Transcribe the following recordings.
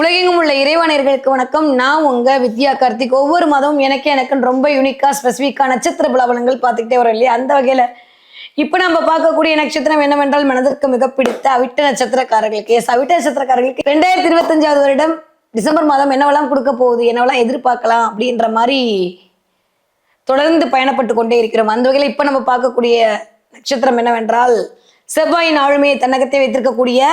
உலகெங்கும் உள்ள இறைவானியர்களுக்கு வணக்கம். நான் உங்க வித்யா கார்த்திக். ஒவ்வொரு மாதமும் எனக்கு எனக்குன்னு ரொம்ப யூனிக்கா ஸ்பெசிஃபிக்கா நட்சத்திர பலபலங்கள் பார்த்துக்கிட்டே வரோம் இல்லையா? அந்த வகையில இப்ப நம்ம பார்க்கக்கூடிய நட்சத்திரம் என்னவென்றால் மனதிற்கு மிக பிடித்த அவிட்ட நட்சத்திரக்காரர்களுக்கு. எஸ் அவிட்ட நட்சத்திரக்காரர்களுக்கு ரெண்டாயிரத்தி இருபத்தஞ்சாவது வருடம் டிசம்பர் மாதம் என்னவெல்லாம் கொடுக்க போகுது என்னவெல்லாம் எதிர்பார்க்கலாம் அப்படின்ற மாதிரி தொடர்ந்து பயணப்பட்டு கொண்டே இருக்கிறோம். அந்த வகையில் இப்போ நம்ம பார்க்கக்கூடிய நட்சத்திரம் என்னவென்றால் செவ்வாயின் ஆளுமையை தன்னகத்தை வைத்திருக்கக்கூடிய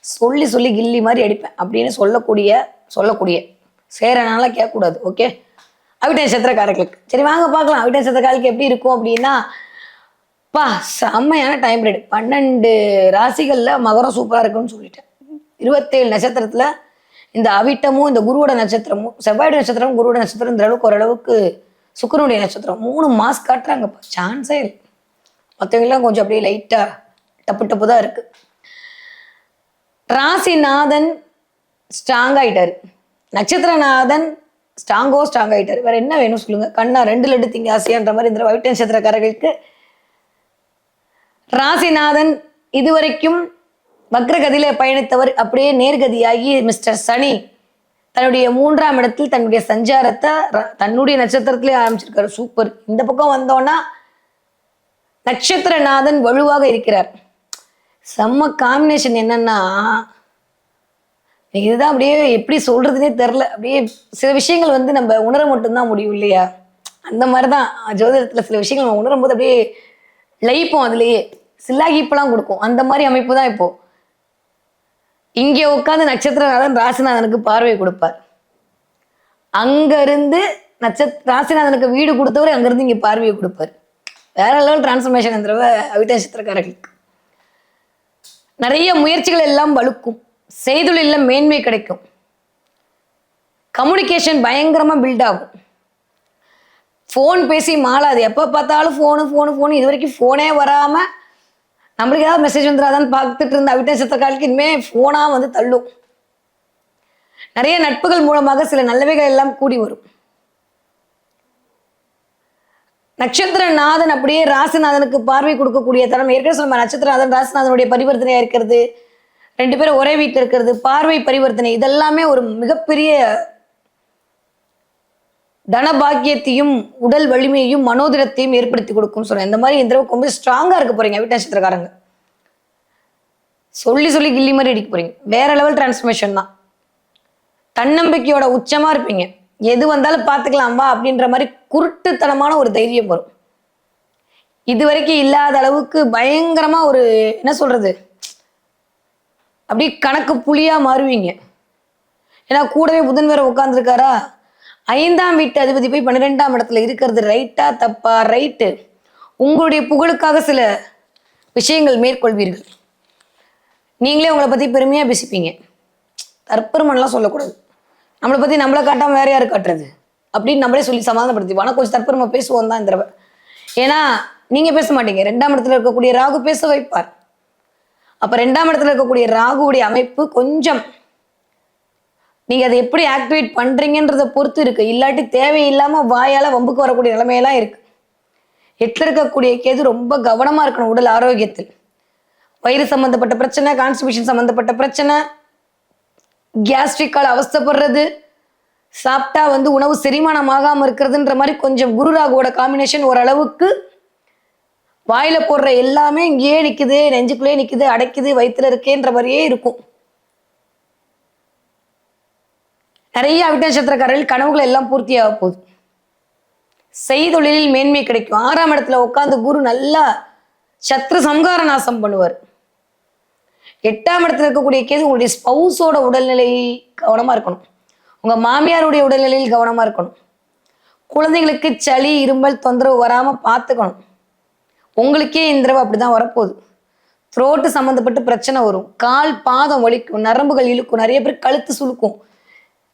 சொல்லி சொல்லி கில்லி மாதிரி அடிப்பேன். அப்படின்னு சொல்லக்கூடிய சொல்லக்கூடிய. சேரனால கேட்கக்கூடாது ஓகே அவிட்ட நட்சத்திரக்காரர்களுக்கு. சரி வாங்க பார்க்கலாம். அவிட்ட நட்சத்திரக்காரர்களுக்கு எப்படி இருக்கும் அப்படின்னா பா செம்மையான டைம் பீரியட் பன்னெண்டு ராசிகளில் மகரம் சூப்பராக இருக்குன்னு சொல்லிட்டேன். இருபத்தேழு நட்சத்திரத்தில் இந்த அவிட்டமும் இந்த குருவோட நட்சத்திரமும் செவ்வாயோட நட்சத்திரம் குருவோட நட்சத்திரம் இந்த அளவுக்கு ஓரளவுக்கு சுக்கரனுடைய நட்சத்திரம். மூணு மாஸ் காட்டுறாங்கப்பா. சான்ஸே இல்லை. மற்றவங்களாம் கொஞ்சம் அப்படியே லைட்டாக டப்பு டப்பு தான் இருக்குது ராசிநாதன் ஸ்ட்ராங் ஆயிட்டாரு. நட்சத்திரநாதன் ஸ்ட்ராங்கோ ஸ்ட்ராங் ஆயிட்டாரு. வேற என்ன வேணும் சொல்லுங்க. கண்ணா ரெண்டு லட்டு திங்க ஆசையான்ற மாதிரி இந்த வைட்ட நட்சத்திரக்காரர்களுக்கு. ராசிநாதன் இதுவரைக்கும் வக்ரகதியில பயணித்தவர். அப்படியே நேர்கதியாகி மிஸ்டர் சனி தன்னுடைய மூன்றாம் இடத்தில் தன்னுடைய சஞ்சாரத்தை ர- தன்னுடைய நட்சத்திரத்திலே ஆரம்பிச்சிருக்காரு. சூப்பர். இந்த பக்கம் வந்தோன்னா நட்சத்திரநாதன் வலுவாக இருக்கிறார். செம்ம காம்பினேஷன் என்னன்னா எனக்கு இதுதான் அப்படியே எப்படி சொல்றதுனே தெரில அப்படியே சில விஷயங்கள் வந்து நம்ம உணர மட்டும்தான் முடியும் இல்லையா? அந்த மாதிரி தான் ஜோதிடத்தில் சில விஷயங்கள் நம்ம உணரும் போது அப்படியே லயிப்போம் அதுலேயே. சில்லாகிப்பெல்லாம் கொடுக்கும். அந்த மாதிரி அமைப்பு தான் இப்போ. இங்கே உட்காந்து நட்சத்திரநாதன் ராசிநாதனுக்கு பார்வை கொடுப்பார். அங்கிருந்து நட்சத் ராசிநாதனுக்கு வீடு கொடுத்தவரை அங்கிருந்து இங்கே பார்வையை கொடுப்பார். வேற லெவல் டிரான்ஸ்ஃபர்மேஷன் இந்த தடவை அவிட்ட நட்சத்திரக்காரர்களுக்கு. நிறைய முயற்சிகள் எல்லாம் வலுக்கும். செய்தொழிலில் மேன்மை கிடைக்கும். கம்யூனிகேஷன் பயங்கரமாக பில்ட் ஆகும். ஃபோன் பேசி மாளாது. எப்போ பார்த்தாலும் ஃபோனு ஃபோனு ஃபோனு இது வரைக்கும் ஃபோனே வராமல் நம்மளுக்கு ஏதாவது மெசேஜ் வந்துடாதான்னு பார்த்துட்டு இருந்த அவிட்ட காலுக்கு இனிமேல் ஃபோனாக வந்து தள்ளும். நிறைய நட்புகள் மூலமாக சில நல்லவைகள் எல்லாம் கூடி வரும். நட்சத்திரநாதன் அப்படியே ராசிநாதனுக்கு பார்வை கொடுக்கக்கூடிய தரம். ஏற்கனவே சொன்ன நட்சத்திரநாதன் ராசிநாதனுடைய பரிவர்த்தனையாக இருக்கிறது. ரெண்டு பேரும் ஒரே வீட்டில் இருக்கிறது. பார்வை பரிவர்த்தனை இதெல்லாமே ஒரு மிகப்பெரிய தனபாக்கியத்தையும் உடல் வலிமையையும் மனோதிரத்தையும் ஏற்படுத்தி கொடுக்கும் சொல்றேன். இந்த மாதிரி இந்த தடவை ரொம்ப ஸ்ட்ராங்காக இருக்க போறீங்க வீட்டு நட்சத்திரக்காரங்க. சொல்லி சொல்லி கில்லி மாதிரி அடிக்க போறீங்க. வேற லெவல் டிரான்ஸ்ஃபர்மேஷன் தான். தன்னம்பிக்கையோட உச்சமாக இருப்பீங்க. எது வந்தாலும் பார்த்துக்கலாம் வா அப்படின்ற மாதிரி குருட்டுத்தனமான ஒரு தைரியம் வரும். இது வரைக்கும் இல்லாத அளவுக்கு பயங்கரமா ஒரு என்ன சொல்றது? அப்படியே கணக்கு புலியா மாறுவீங்க. ஏன்னா கூடவே புதன் வேற உட்காந்துருக்காரா ஐந்தாம் வீட்டு அதிபதி போய் பன்னிரெண்டாம் இடத்துல இருக்கிறது ரைட்டா தப்பா? ரைட்டு. உங்களுடைய புகழுக்காக சில விஷயங்கள் மேற்கொள்வீர்கள். நீங்களே உங்களை பத்தி பெருமையா பேசிப்பீங்க. தற்பெருமன்லாம் சொல்லக்கூடாது. நம்மளை பற்றி நம்மளை காட்டாமல் வேற யார் காட்டுறது? அப்படின்னு நம்மளே சொல்லி சமாதானப்படுத்தி ஆனால் கொஞ்சம் தற்பெருமை பேசுவோம் தான் இந்த தடவை. ஏன்னா நீங்கள் பேச மாட்டீங்க. ரெண்டாம் இடத்துல இருக்கக்கூடிய ராகு பேச வைப்பார். அப்போ ரெண்டாம் இடத்துல இருக்கக்கூடிய ராகுவுடைய அமைப்பு கொஞ்சம் நீங்கள் அதை எப்படி ஆக்டிவேட் பண்ணுறீங்கன்றதை பொறுத்து இருக்குது இல்லாட்டி தேவையில்லாமல் வாயால் வம்புக்கு வரக்கூடிய நிலைமையெல்லாம் இருக்குது எட்டில் இருக்கக்கூடிய கேது ரொம்ப கவனமாக இருக்கணும் உடல் ஆரோக்கியத்தில். வயிறு சம்மந்தப்பட்ட பிரச்சனை கான்ஸ்டிபியூஷன் சம்மந்தப்பட்ட பிரச்சனை கேஸ்ட்ரிக்கால் அவஸ்தைப்படுறது. சாப்பிட்டா வந்து உணவு செரிமானம் ஆகாமல் இருக்கிறதுன்ற மாதிரி கொஞ்சம் குரு ராகுவோட காம்பினேஷன் ஓரளவுக்கு வாயில் போடுற எல்லாமே இங்கேயே நிற்குது நெஞ்சுக்குள்ளே நிற்குது அடைக்குது வயிற்றுல இருக்கேன்ற மாதிரியே இருக்கும். நிறைய அவிட்ட நட்சத்திரக்காரர்கள் கனவுகள் எல்லாம் பூர்த்தியாக போகுது. செய்தொழிலில் மேன்மை கிடைக்கும். ஆறாம் இடத்துல உட்காந்து குரு நல்லா சத்ரு சம்கார நாசம் பண்ணுவார். எட்டாம் இடத்துல இருக்கக்கூடிய கேது உங்களுடைய ஸ்பௌஸோட உடல்நிலை கவனமா இருக்கணும். உங்க மாமியாருடைய உடல்நிலையில் கவனமா இருக்கணும். குழந்தைங்களுக்கு சளி இருமல் தொந்தரவு வராம பார்த்துக்கணும். உங்களுக்கே இந்த தடவை அப்படிதான் வரப்போகுது. த்ரோட்டு சம்மந்தப்பட்டு பிரச்சனை வரும். கால் பாதம் வலிக்கும். நரம்புகள் இழுக்கும். நிறைய பேர் கழுத்து சுழுக்கும்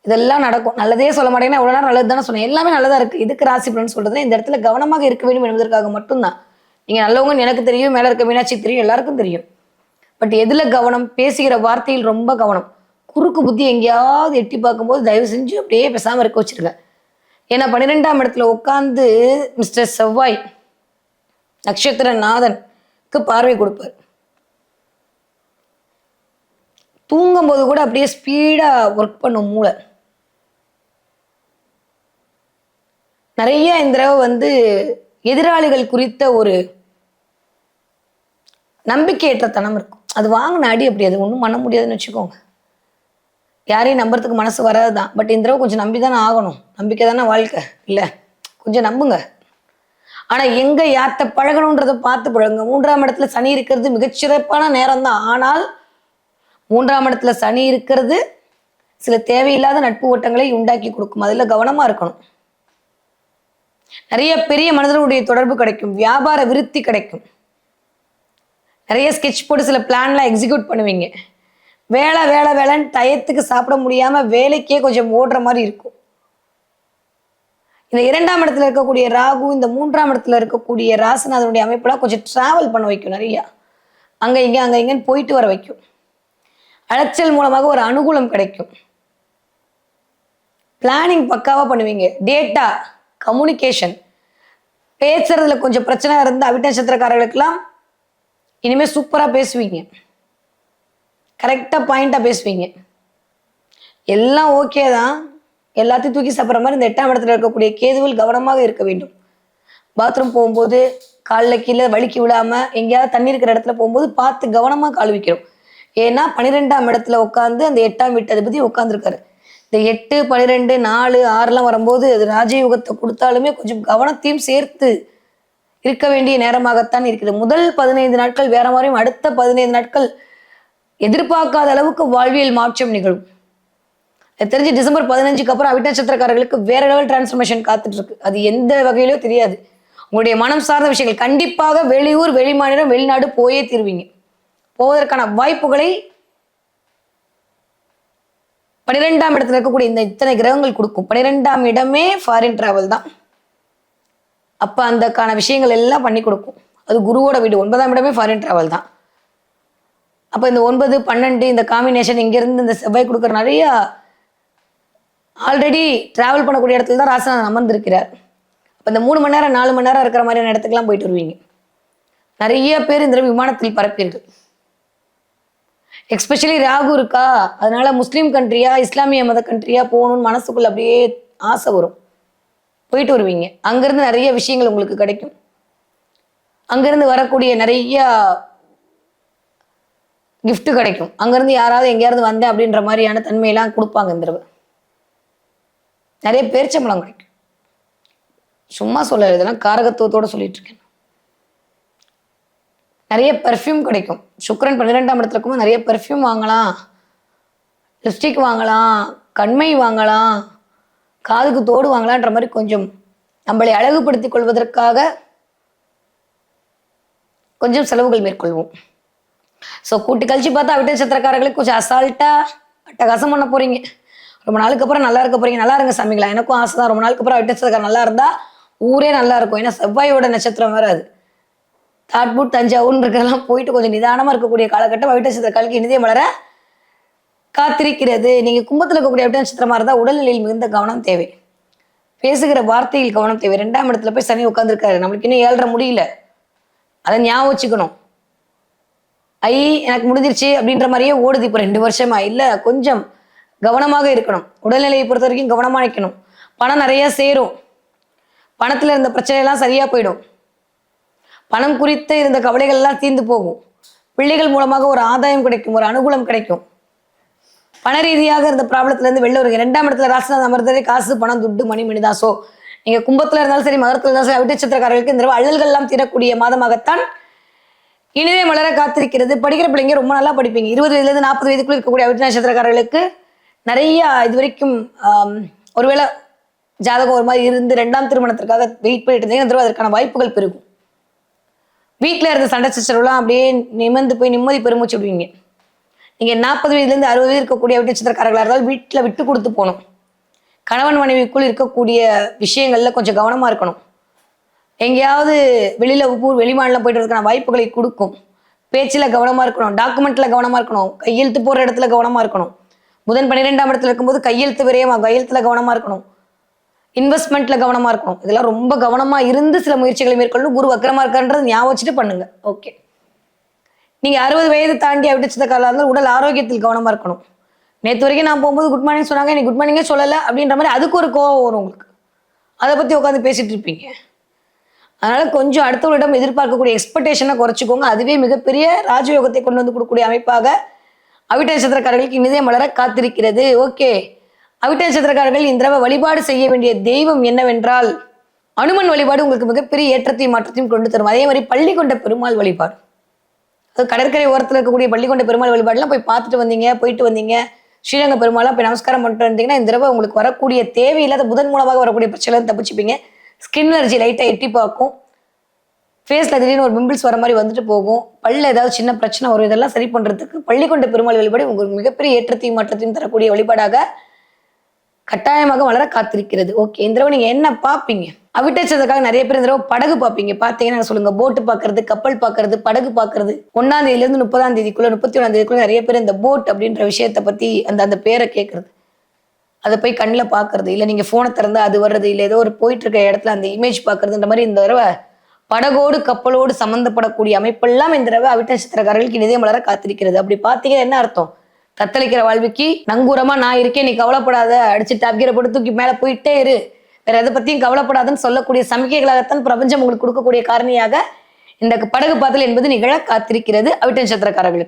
இதெல்லாம் நடக்கும். நல்லதே சொல்ல மாட்டேங்கன்னா இவ்வளோ நேரம் நல்லது தானே சொன்னேன். எல்லாமே நல்லதா இருக்கு. இதுக்கு ராசி பலன் சொல்றதுன்னா இந்த இடத்துல கவனமாக இருக்க வேண்டும் என்பதற்காக மட்டும்தான். நீங்க நல்லவங்கன்னு எனக்கு தெரியும் மேல இருக்க மீனாட்சி தெரியும் எல்லாருக்கும் தெரியும். பட் எதில் கவனம்? பேசுகிற வார்த்தையில் ரொம்ப கவனம். குறுக்கு புத்தி எங்கேயாவது எட்டி பார்க்கும்போது தயவு செஞ்சு அப்படியே பேசாமல் இருக்க வச்சுருங்க. ஏன்னா பன்னிரெண்டாம் இடத்துல உட்காந்து மிஸ்டர் செவ்வாய் நட்சத்திர நாதனுக்கு பார்வை கொடுப்பார். தூங்கும்போது கூட அப்படியே ஸ்பீடாக ஒர்க் பண்ணும் மூளை. நிறைய இந்த தடவை வந்து எதிராளிகள் குறித்த ஒரு நம்பிக்கையற்ற தனம் இருக்கும். அது வாங்கின அடி அப்படி அது ஒன்றும் பண்ண முடியாதுன்னு வச்சுக்கோங்க. யாரையும் நம்புறதுக்கு மனசு வராது தான் பட் இந்த தடவை கொஞ்சம் நம்பி தானே ஆகணும். நம்பிக்கை தானே வாழ்க்கை? இல்லை. கொஞ்சம் நம்புங்க. ஆனால் எங்கே யார்கிட்ட பழகணுன்றதை பார்த்து பழகுங்க. மூன்றாம் இடத்துல சனி இருக்கிறது மிகச்சிறப்பான நேரம் தான் ஆனால் மூன்றாம் இடத்துல சனி இருக்கிறது சில தேவையில்லாத நட்பு ஓட்டங்களை உண்டாக்கி கொடுக்கும். அதில் கவனமாக இருக்கணும். நிறைய பெரிய மனிதர்களுடைய தொடர்பு கிடைக்கும். வியாபார விருத்தி கிடைக்கும். நிறைய ஸ்கெட்ச் போட்டு சில பிளான்லாம் எக்ஸிக்யூட் பண்ணுவீங்க. வேலை வேலை வேலைன்னு டயத்துக்கு சாப்பிட முடியாமல் வேலைக்கே கொஞ்சம் ஓடுற மாதிரி இருக்கும். இந்த இரண்டாம் இடத்துல இருக்கக்கூடிய ராகு இந்த மூன்றாம் இடத்துல இருக்கக்கூடிய ராசிநாதனுடைய அமைப்பெல்லாம் கொஞ்சம் ட்ராவல் பண்ண வைக்கும் நிறையா. அங்கே இங்கே அங்கே இங்கேன்னு போயிட்டு வர வைக்கும். அலைச்சல் மூலமாக ஒரு அனுகூலம் கிடைக்கும். பிளானிங் பக்காவாக பண்ணுவீங்க. டேட்டா கம்யூனிகேஷன் பேசுறதுல கொஞ்சம் பிரச்சனை இருந்து அவிட்ட நட்சத்திரக்காரர்களுக்கெல்லாம் இனிமேல் சூப்பராக பேசுவீங்க. கரெக்டாக பாயிண்ட்டாக பேசுவீங்க. எல்லாம் ஓகே தான். எல்லாத்தையும் தூக்கி சாப்பிட்ற மாதிரி இந்த எட்டாம் இடத்துல இருக்கக்கூடிய கேதுவில் கவனமாக இருக்க வேண்டும். பாத்ரூம் போகும்போது காலில் கீழே வலிக்கு விடாமல் எங்கேயாவது தண்ணி இருக்கிற இடத்துல போகும்போது பார்த்து கவனமாக கால் வைக்கிறோம் ஏன்னா பன்னிரெண்டாம் இடத்துல உட்காந்து அந்த எட்டாம் வீட்டு அதிபதி உட்காந்துருக்காரு இந்த எட்டு பன்னிரெண்டு நாலு ஆறுலாம் வரும்போது அது ராஜயோகத்தை கொடுத்தாலுமே கொஞ்சம் கவனத்தையும் சேர்த்து இருக்க வேண்டிய நேரமாகத்தான் இருக்குது. முதல் பதினைந்து நாட்கள் வேற மாதிரியும் அடுத்த பதினைந்து நாட்கள் எதிர்பார்க்காத அளவுக்கு வாழ்வியல் மாற்றம் நிகழும். தெரிஞ்சு டிசம்பர் பதினஞ்சுக்கு அப்புறம் அவிட்ட நட்சத்திரக்காரர்களுக்கு வேற லெவல் டிரான்ஸ்ஃபர்மேஷன் காத்துட்டு இருக்கு அது எந்த வகையிலோ தெரியாது. உங்களுடைய மனம் சார்ந்த விஷயங்கள். கண்டிப்பாக வெளியூர் வெளிமாநிலம் வெளிநாடு போயே தீர்வீங்க. போவதற்கான வாய்ப்புகளை பனிரெண்டாம் இடத்துல இருக்கக்கூடிய இந்த இத்தனை கிரகங்கள் கொடுக்கும். பன்னிரெண்டாம் இடமே ஃபாரின் டிராவல் தான். அப்போ அந்தக்கான விஷயங்கள் எல்லாம் பண்ணி கொடுக்கும். அது குருவோட வீடு. ஒன்பதாம் இடமே ஃபாரின் ட்ராவல் தான். அப்போ இந்த ஒன்பது பன்னெண்டு இந்த காம்பினேஷன் இங்கேருந்து இந்த செவ்வாய் கொடுக்குற நிறைய ஆல்ரெடி ட்ராவல் பண்ணக்கூடிய இடத்துல தான் ராசன் அமர்ந்திருக்கிறார். அப்போ இந்த மூணு மணி நேரம் நாலு மணி நேரம் இருக்கிற மாதிரியான இடத்துக்குலாம் போயிட்டு வருவீங்க. நிறைய பேர் இந்த விமானத்தில் பரப்பீர்கள் எக்ஸ்பெஷலி ராகு இருக்கா? அதனால முஸ்லீம் கண்ட்ரியா இஸ்லாமிய மத கண்ட்ரியா போகணும்னு மனசுக்குள்ள அப்படியே ஆசை வரும். போயிட்டு வருவீங்க. அங்கேருந்து நிறைய விஷயங்கள் உங்களுக்கு கிடைக்கும். அங்கேருந்து வரக்கூடிய நிறைய கிஃப்ட் கிடைக்கும். அங்கேருந்து யாராவது எங்கேயாவது வந்தேன் அப்படின்ற மாதிரியான தன்மையெல்லாம் கொடுப்பாங்க இந்த தடவை. நிறைய பேரிச்சம்பழம் கிடைக்கும். சும்மா சொல்ல இதெல்லாம் காரகத்துவத்தோடு சொல்லிட்டு இருக்கேன். நிறைய பெர்ஃப்யூம் கிடைக்கும். சுக்கரன் பன்னிரெண்டாம் இடத்துல இருக்கும்போது நிறைய பெர்ஃப்யூம் வாங்கலாம். லிப்ஸ்டிக் வாங்கலாம். கண்மை வாங்கலாம். காதுக்கு தோடு வாங்கலான்ற மாதிரி கொஞ்சம் நம்மளை அழகுபடுத்திக் கொள்வதற்காக கொஞ்சம் செலவுகள் மேற்கொள்வோம். ஸோ கூட்டி கழிச்சு பார்த்தா அவிட்ட சத்திரக்காரர்களுக்கு கொஞ்சம் அசால்ட்டா அட்டகாசம் பண்ண போறீங்க. ரொம்ப நாளுக்கு அப்புறம் நல்லா இருக்க போறீங்க. நல்லா இருங்க சாமிங்களா. எனக்கும் ஆசை தான். ரொம்ப நாளுக்கு அப்புறம் அவிட்ட நட்சத்திரக்காரர் நல்லா இருந்தா ஊரே நல்லா இருக்கும். ஏன்னா செவ்வாயோட நட்சத்திரம் வராது தாட்பூட் தஞ்சாவூர்னு இருக்கிறதெல்லாம் போயிட்டு கொஞ்சம் நிதானமா இருக்கக்கூடிய காலகட்டம் அவிட்ட நட்சத்திரக்காரர்களுக்கு இனிதே மலர காத்திருக்கிறது. நீங்க கும்பத்தில் இருக்கக்கூடிய அவிட்ட நட்சத்திரமா இருந்தால் உடல்நிலையில் மிகுந்த கவனம் தேவை. பேசுகிற வார்த்தையில் கவனம் தேவை. ரெண்டாம் இடத்துல போய் சனி உட்காந்துருக்காரு நம்மளுக்கு இன்னும் ஏழ்ற முடியல. அதை ஞாபகம் வச்சுக்கணும். ஐ எனக்கு முடிஞ்சிருச்சு அப்படின்ற மாதிரியே ஓடுது. இப்போ ரெண்டு வருஷமா. இல்லை கொஞ்சம் கவனமாக இருக்கணும். உடல்நிலையை பொறுத்த வரைக்கும் கவனமாக நிற்கணும் பணம் நிறையா சேரும். பணத்தில் இருந்த பிரச்சனையெல்லாம் சரியாக போயிடும். பணம் குறித்து இருந்த கவலைகள்லாம் தீர்ந்து போகும். பிள்ளைகள் மூலமாக ஒரு ஆதாயம் கிடைக்கும். ஒரு அனுகூலம் கிடைக்கும். பண ரீதியாக இருந்த ப்ராப்ளத்துலேருந்து வெளில வருங்க ரெண்டாம் இடத்துல ராசிநாதன் அமர்ந்ததே காசு பணம் துட்டு மணி மணிதான் ஸோ நீங்கள் கும்பத்தில் இருந்தாலும் சரி மகரத்தில் இருந்தாலும் சரி அவிட்டச்சத்திரக்காரர்களுக்கு இந்த அழல்கள்லாம் தீரக்கூடிய மாதமாகத்தான் இனிதே மலர காத்திருக்கிறது. படிக்கிற பிள்ளைங்க ரொம்ப நல்லா படிப்பீங்க. இருபது வயதுலேருந்து நாற்பது வயதுக்குள்ள இருக்கக்கூடிய அவிட்ட நட்சத்திரக்காரர்களுக்கு நிறைய இது வரைக்கும் ஒருவேளை ஜாதகம் ஒரு மாதிரி இருந்து ரெண்டாம் திருமணத்திற்காக வெயிட் பண்ணிட்டு இருந்தீங்கன்னா இந்த அதற்கான வாய்ப்புகள் பெருகும். வீட்டில் இருந்த சண்டை சச்சரவுலாம் அப்படியே நிமிர்ந்து போய் நிம்மதி பெருமூச்சு விடுவீங்க. நீங்க நாற்பது வயதுலேருந்து அறுபது வயது இருக்கக்கூடிய அவிட்ட நட்சத்திரக்காரர்களாக இருந்தால் வீட்டில் விட்டு கொடுத்து போகணும். கணவன் மனைவிக்குள் இருக்கக்கூடிய விஷயங்கள்ல கொஞ்சம் கவனமா இருக்கணும். எங்கேயாவது வெளியில ஊர் வெளிமாநிலம் போயிட்டு வரதுக்கான வாய்ப்புகளை கொடுக்கும். பேச்சில் கவனமாக இருக்கணும். டாக்குமெண்ட்டில் கவனமாக இருக்கணும். கையெழுத்து போகிற இடத்துல கவனமாக இருக்கணும். புதன் பன்னிரெண்டாம் இடத்துல இருக்கும்போது கையெழுத்து விரயமா கையெழுத்தில் கவனமாக இருக்கணும். இன்வெஸ்ட்மெண்ட்டில் கவனமாக இருக்கணும். இதெல்லாம் ரொம்ப கவனமாக இருந்து சில முயற்சிகளை மேற்கொள்ளணும். குரு வக்கரமா இருக்கான்றது ஞாபகம் வச்சுட்டு பண்ணுங்கள் ஓகே நீங்க அறுபது வயது தாண்டி அவிட்டச்சதக்காரா இருந்தால் உடல் ஆரோக்கியத்தில் கவனமா இருக்கணும். நேற்று வரைக்கும் நான் போகும்போது குட் மார்னிங் சொன்னாங்க நீ குட் மார்னிங்கே சொல்லலை அப்படின்ற மாதிரி அதுக்கு ஒரு கோவம் வரும் உங்களுக்கு. அதை பத்தி உட்காந்து பேசிட்டு இருப்பீங்க. அதனால கொஞ்சம் அடுத்தவர்களிடம் எதிர்பார்க்கக்கூடிய எக்ஸ்பெக்டேஷனை குறைச்சிக்கோங்க. அதுவே மிகப்பெரிய ராஜயோகத்தை கொண்டு வந்து கொடுக்கக்கூடிய அமைப்பாக அவிட்ட நட்சத்திரக்காரர்களுக்கு இனிதே மலர காத்திருக்கிறது. ஓகே. அவிட்ட நட்சத்திரக்காரர்கள் இந்த தடவை வழிபாடு செய்ய வேண்டிய தெய்வம் என்னவென்றால் அனுமன் வழிபாடு உங்களுக்கு மிகப்பெரிய ஏற்றத்தையும் மாற்றத்தையும் கொண்டு தரும். அதே மாதிரி பள்ளி கொண்ட பெருமாள் வழிபாடு. கடற்கரை ஓரத்தில் இருக்கக்கூடிய பள்ளிக்கொண்ட பெருமாள் வழிபாடுலாம் போய் பார்த்துட்டு வந்தீங்க போயிட்டு வந்தீங்க. ஸ்ரீரங்க பெருமாளா போய் நமஸ்காரம் பண்ணிட்டு வந்தீங்கன்னா இந்த தடவை உங்களுக்கு வரக்கூடிய தேவையில்லாத புதன் மூலமாக வரக்கூடிய பிரச்சனை தப்பிச்சுப்பீங்க. ஸ்கின் அலர்ஜி லைட்டாக எட்டி பார்க்கும். ஃபேஸில் திடீர்னு ஒரு பிம்பிள்ஸ் வர மாதிரி வந்துட்டு போகும். பல்ல ஏதாவது சின்ன பிரச்சனை வரும். இதெல்லாம் சரி பண்ணுறதுக்கு பள்ளிக்கொண்ட பெருமாள் வழிபாடு உங்களுக்கு மிகப்பெரிய ஏற்றத்தையும் மாற்றத்தையும் தரக்கூடிய வழிபாடாக கட்டாயமாக வளர காத்திருக்கிறது. ஓகே இந்த தடவை நீங்கள் என்ன பார்ப்பீங்க? அவிட்டச்சதுக்காக நிறைய பேர் இந்த தடவை படகு பார்ப்பீங்க. பார்த்தீங்கன்னா சொல்லுங்க போட்டு பார்க்கறது கப்பல் பார்க்கறது படகு பார்க்கறது. ஒன்னாம் தேதியிலேருந்து முப்பதாம் தேதிக்குள்ள முப்பத்தி ஒன்றாம் தேதிக்குள்ள நிறைய பேர் இந்த போட் அப்படின்ற விஷயத்தை பற்றி அந்த அந்த பேரை கேட்கறது. அதை போய் கண்ணில் பார்க்கறது. இல்லை நீங்கள் ஃபோனை திறந்து அது வர்றது இல்லை. ஏதோ ஒரு போயிட்டு இருக்க இடத்துல அந்த இமேஜ் பார்க்கறதுன்ற மாதிரி இந்த தடவை படகோடு கப்பலோடு சம்மந்தப்படக்கூடிய அமைப்பெல்லாம் இந்த தடவை அவிட்ட நட்சத்திரக்காரர்களுக்கு நிதயம் வளர காத்திருக்கிறது. அப்படி பார்த்தீங்கன்னா என்ன அர்த்தம்? தத்தளிக்கிற வாழ்வுக்கு நங்கூரமா நான் இருக்கேன் நீ கவலைப்படாத அடிச்சு டாப்கீரை போட்டு தூக்கி மேலே போயிட்டே இரு. வேற எதை பத்தியும் கவலைப்படாதுன்னு சொல்லக்கூடிய சமிக்கைகளாகத்தான் பிரபஞ்சம் உங்களுக்கு கொடுக்கக்கூடிய காரணியாக இந்த படகு பாத்தல் என்பது நிகழ காத்திருக்கிறது. அவிட்ட நட்சத்திரக்காரர்களுக்கு